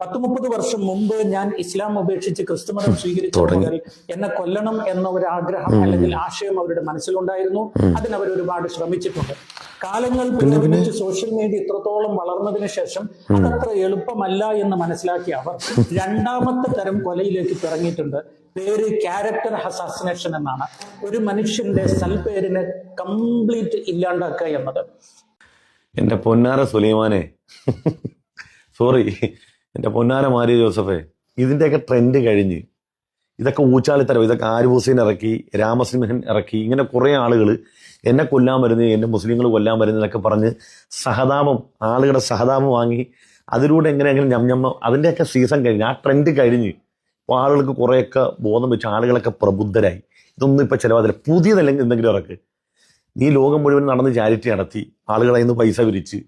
പത്ത് മുപ്പത് വർഷം മുമ്പ് ഞാൻ ഇസ്ലാം ഉപേക്ഷിച്ച് ക്രിസ്തുമതം സ്വീകരിച്ച. മുതൽ എന്നെ കൊല്ലണം എന്ന ഒരു ആഗ്രഹം അല്ലെങ്കിൽ ആശയം അവരുടെ മനസ്സിലുണ്ടായിരുന്നു. അതിന് അവർ ഒരുപാട് ശ്രമിച്ചിട്ടുണ്ട്. കാലങ്ങൾ പുരോഗമിച്ച് സോഷ്യൽ മീഡിയ ഇത്രത്തോളം വളർന്നതിന് ശേഷം അതത്ര എളുപ്പമല്ല എന്ന് മനസ്സിലാക്കിയ അവർ രണ്ടാമത്തെ തരം കൊലയിലേക്ക് പിറങ്ങിയിട്ടുണ്ട്. പേര് ക്യാരക്ടർ അസാസിനേഷൻ എന്നാണ്. ഒരു മനുഷ്യന്റെ സൽപേരിനെ കംപ്ലീറ്റ് ഇല്ലാണ്ടാക്കുക എന്നത്. എന്റെ പൊന്നാര സുലൈമാനെ. സോറി എന്റെ പൊന്നാന മാരിയ ജോസഫേ ഇതിന്റെയൊക്കെ ട്രെൻഡ് കഴിഞ്ഞ്. ഇതൊക്കെ ഊച്ചാളിത്തരം ഇതൊക്കെ ആരിഫ് ഹുസൈൻ ഇറക്കി രാമസിംഹൻ ഇറക്കി ഇങ്ങനെ കുറേ ആളുകൾ എന്നെ കൊല്ലാൻ വരുന്നത് എന്റെ മുസ്ലിങ്ങൾ കൊല്ലാൻ വരുന്നതൊക്കെ പറഞ്ഞ് സഹതാപം ആളുകളുടെ സഹതാപം വാങ്ങി അതിലൂടെ എങ്ങനെ ഞം ഞമ്മ അതിന്റെയൊക്കെ സീസൺ കഴിഞ്ഞ് ആ ട്രെൻഡ് കഴിഞ്ഞ് അപ്പോൾ ആളുകൾക്ക് കുറേയൊക്കെ ബോധം വെച്ച് ആളുകളൊക്കെ പ്രബുദ്ധരായി. ഇതൊന്നും ഇപ്പോൾ ചിലവാതില്ല പുതിയതല്ലെങ്കിൽ എന്തെങ്കിലും ഇറക്ക്. നീ ലോകം മുഴുവൻ നടന്ന് ചാരിറ്റി നടത്തി ആളുകളെ നിന്ന് പൈസ വിരിച്ച്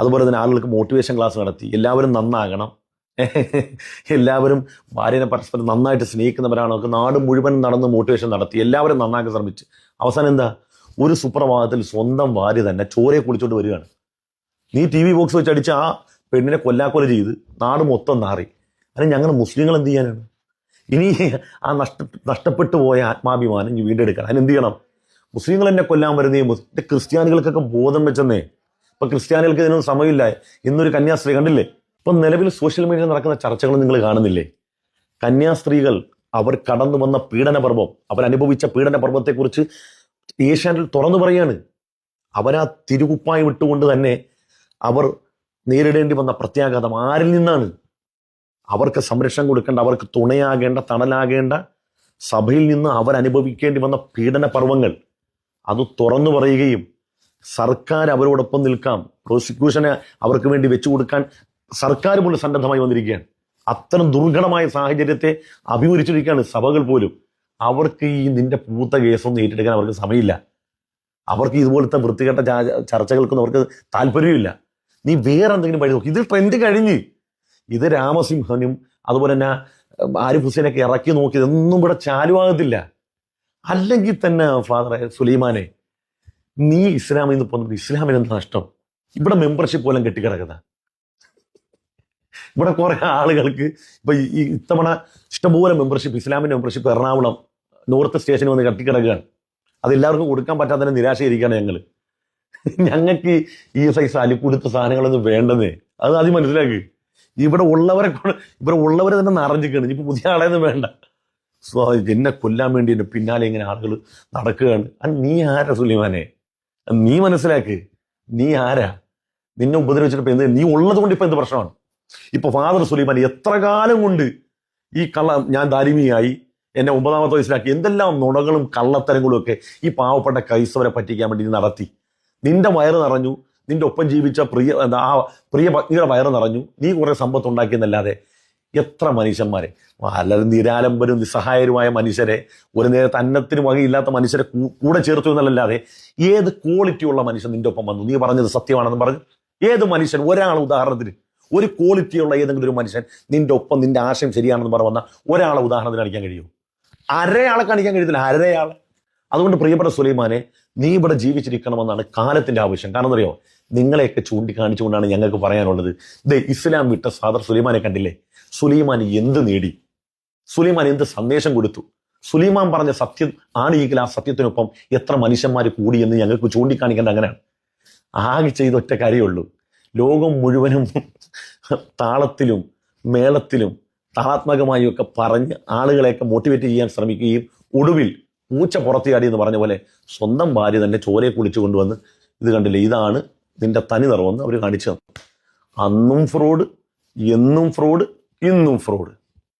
അതുപോലെ തന്നെ ആളുകൾക്ക് മോട്ടിവേഷൻ ക്ലാസ് നടത്തി. എല്ലാവരും നന്നാകണം. എല്ലാവരും ഭാര്യനെ പരസ്പരം നന്നായിട്ട് സ്നേഹിക്കുന്നവരാണ്. അവർക്ക് നാട് മുഴുവൻ നടന്ന് മോട്ടിവേഷൻ നടത്തി. എല്ലാവരും നന്നാക്കാൻ ശ്രമിച്ച്. അവസാനം എന്താ? ഒരു സുപ്രഭാതത്തിൽ സ്വന്തം ഭാര്യ തന്നെ ചോരയെ കുളിച്ചോണ്ട് വരികയാണ്. നീ ടി വി ബോക്സ് വെച്ച് ആ പെണ്ണിനെ കൊല്ലാക്കൊല ചെയ്ത് നാട് മൊത്തം നാറി. അല്ലെങ്കിൽ ഞങ്ങൾ മുസ്ലിങ്ങൾ എന്ത് ചെയ്യാനാണ്? ഇനി ആ നഷ്ട നഷ്ടപ്പെട്ടു പോയ ആത്മാഭിമാനം വീണ്ടെടുക്കണം. അതിനെന്ത് ചെയ്യണം? മുസ്ലിങ്ങൾ എന്നെ കൊല്ലാൻ വരുന്നേ ക്രിസ്ത്യാനികൾക്കൊക്കെ ബോധം വെച്ചെന്നേ. ഇപ്പൊ ക്രിസ്ത്യാനികൾക്ക് ഇതിനൊന്നും സമയമില്ല. ഇന്നൊരു കന്യാസ്ത്രീ കണ്ടില്ലേ? ഇപ്പൊ നിലവിൽ സോഷ്യൽ മീഡിയയിൽ നടക്കുന്ന ചർച്ചകൾ നിങ്ങൾ കാണുന്നില്ലേ? കന്യാസ്ത്രീകൾ അവർ കടന്നു വന്ന പീഡനപർവം അവരനുഭവിച്ച പീഡനപർവത്തെക്കുറിച്ച് ഏഷ്യാനിൽ തുറന്നു പറയാണ്. അവരാ തിരുകുപ്പായി വിട്ടുകൊണ്ട് തന്നെ അവർ നേരിടേണ്ടി വന്ന പ്രത്യാഘാതം ആരിൽ നിന്നാണ്? അവർക്ക് സംരക്ഷണം കൊടുക്കേണ്ട അവർക്ക് തുണയാകേണ്ട തണലാകേണ്ട സഭയിൽ നിന്ന് അവരനുഭവിക്കേണ്ടി വന്ന പീഡന പർവങ്ങൾ അത് തുറന്നു പറയുകയും സർക്കാർ അവരോടൊപ്പം നിൽക്കാം. പ്രോസിക്യൂഷനെ അവർക്ക് വേണ്ടി വെച്ചു കൊടുക്കാൻ സർക്കാർ പോലും സന്നദ്ധമായി വന്നിരിക്കുകയാണ്. അത്തരം ദുർഘടമായ സാഹചര്യത്തെ അഭിമുഖിച്ചിരിക്കുകയാണ് സഭകൾ പോലും. അവർക്ക് ഈ നിന്റെ പൂത്ത കേസൊന്നും ഏറ്റെടുക്കാൻ അവർക്ക് സമയമില്ല. അവർക്ക് ഇതുപോലത്തെ വൃത്തികെട്ട ചർച്ചകൾക്കൊന്നും അവർക്ക് താല്പര്യമില്ല. നീ വേറെ എന്തെങ്കിലും വഴി നോക്കി. ഇത് ട്രെൻഡ് കഴിഞ്ഞ്. ഇത് രാമസിംഹനും അതുപോലെ തന്നെ ആരിഫ് ഹുസൈനൊക്കെ ഇറക്കി നോക്കിയതൊന്നും ഇവിടെ ചാലുവാകത്തില്ല. അല്ലെങ്കിൽ തന്നെ ഫാദറെ സുലൈമാനെ നീ ഇസ്ലാമിൽ നിന്ന് പോകുന്നത് ഇസ്ലാമിന് എന്താ നഷ്ടം? ഇവിടെ മെമ്പർഷിപ്പ് പോലും കെട്ടിക്കിടക്കുന്ന. ഇവിടെ കുറെ ആളുകൾക്ക് ഇപ്പൊ ഈ- ഇത്തവണ ഇഷ്ടംപോലെ മെമ്പർഷിപ്പ് ഇസ്ലാമിന്റെ മെമ്പർഷിപ്പ് എറണാകുളം നോർത്ത് സ്റ്റേഷനിൽ വന്ന് കെട്ടിക്കിടക്കുകയാണ്. അതെല്ലാവർക്കും കൊടുക്കാൻ പറ്റാത്തതിന് നിരാശയിരിക്കുകയാണ് ഞങ്ങൾ ഞങ്ങൾക്ക് ഈ സൈസ് അലിക്കുടുത്ത സാധനങ്ങളൊന്നും വേണ്ടെന്നേ. അത് ആദ്യം മനസ്സിലാക്കി. ഇവിടെ ഉള്ളവരെ ഇവിടെ ഉള്ളവരെ തന്നെ നിറഞ്ഞിരിക്കുകയാണ്. ഇനിയിപ്പോ പുതിയ ആളെയൊന്നും വേണ്ട. എന്നെ കൊല്ലാൻ വേണ്ടി എന്റെ പിന്നാലെ ഇങ്ങനെ ആളുകൾ നടക്കുകയാണ്. നീ ആരാ സുലിമാനെ? നീ മനസ്സിലാക്ക് നീ ആരാ? നിന്നെ ഉപദ്രവിച്ചിട്ട് എന്ത്? നീ ഉള്ളത് കൊണ്ട് ഇപ്പൊ എന്ത് പ്രശ്നമാണ്? ഇപ്പൊ ഫാദർ സുലൈമാൻ എത്ര കാലം കൊണ്ട് ഈ കള്ള ഞാൻ ദാരിമിയായി എന്നെ ഒമ്പതാമത്തെ വയസ്സിലാക്കി എന്തെല്ലാം നുണകളും കള്ളത്തരങ്ങളും ഒക്കെ ഈ പാവപ്പെട്ട ക്രൈസ്തവരെ പറ്റിക്കാൻ വേണ്ടി നടത്തി. നിന്റെ വയറ് നിറഞ്ഞു നിന്റെ ഒപ്പം ജീവിച്ച പ്രിയ ആ പ്രിയ പത്നിയുടെ വയറ് നിറഞ്ഞു നീ കുറെ സമ്പത്ത് ഉണ്ടാക്കിയെന്നല്ലാതെ എത്ര മനുഷ്യന്മാരെ? അല്ലാതെ നിരാലംബരും നിസ്സഹായരുമായ മനുഷ്യരെ ഒരു നേരത്തെ അന്നത്തിന് വകയില്ലാത്ത മനുഷ്യരെ കൂടെ ചേർത്തു എന്നല്ലാതെ ഏത് ക്വാളിറ്റി ഉള്ള മനുഷ്യൻ നിന്റെ ഒപ്പം വന്നു? നീ പറഞ്ഞത് സത്യമാണെന്ന് പറഞ്ഞു ഏത് മനുഷ്യൻ? ഒരാൾ ഉദാഹരണത്തിന് ഒരു ക്വാളിറ്റി ഉള്ള ഏതെങ്കിലും ഒരു മനുഷ്യൻ നിന്റെ ഒപ്പം നിന്റെ ആശയം ശരിയാണെന്ന് പറഞ്ഞു വന്ന ഒരാളെ ഉദാഹരണത്തിന് കാണിക്കാൻ കഴിയുമോ? അരയാളെ കാണിക്കാൻ കഴിയത്തില്ല. അരയാളെ. അതുകൊണ്ട് പ്രിയപ്പെട്ട സുലൈമാനെ നീ ഇവിടെ ജീവിച്ചിരിക്കണമെന്നാണ് കാലത്തിന്റെ ആവശ്യം. കാരണം അറിയോ നിങ്ങളെയൊക്കെ ചൂണ്ടിക്കാണിച്ചുകൊണ്ടാണ് ഞങ്ങൾക്ക് പറയാനുള്ളത്. ദേ ഇസ്ലാം വിട്ട ഫാദർ സുലൈമാനെ കണ്ടില്ലേ? സുലൈമാൻ എന്ത് നേടി? സുലൈമാൻ എന്ത് സന്ദേശം കൊടുത്തു? സുലൈമാൻ പറഞ്ഞ സത്യം ആണ് ഈ ആ സത്യത്തിനൊപ്പം എത്ര മനുഷ്യന്മാർ കൂടി എന്ന് ഞങ്ങൾക്ക് ചൂണ്ടിക്കാണിക്കേണ്ട അങ്ങനെയാണ്. ആകെ ചെയ്ത ഒറ്റ കാര്യമുള്ളൂ. ലോകം മുഴുവനും താളത്തിലും മേളത്തിലും താളാത്മകമായും ഒക്കെ പറഞ്ഞ് ആളുകളെയൊക്കെ മോട്ടിവേറ്റ് ചെയ്യാൻ ശ്രമിക്കുകയും ഒടുവിൽ പൂച്ച പുറത്തിയാടി എന്ന് പറഞ്ഞ പോലെ സ്വന്തം ഭാര്യ തന്നെ ചോരയെ കുളിച്ചു കൊണ്ടുവന്ന് ഇത് കണ്ടില്ലേ? ഇതാണ് നിന്റെ തനി നിറവെന്ന് അവർ കാണിച്ചു തന്നു. അന്നും ഫ്രോഡ് എന്നും ഫ്രോഡ് ഇന്നും ഫ്രോഡ്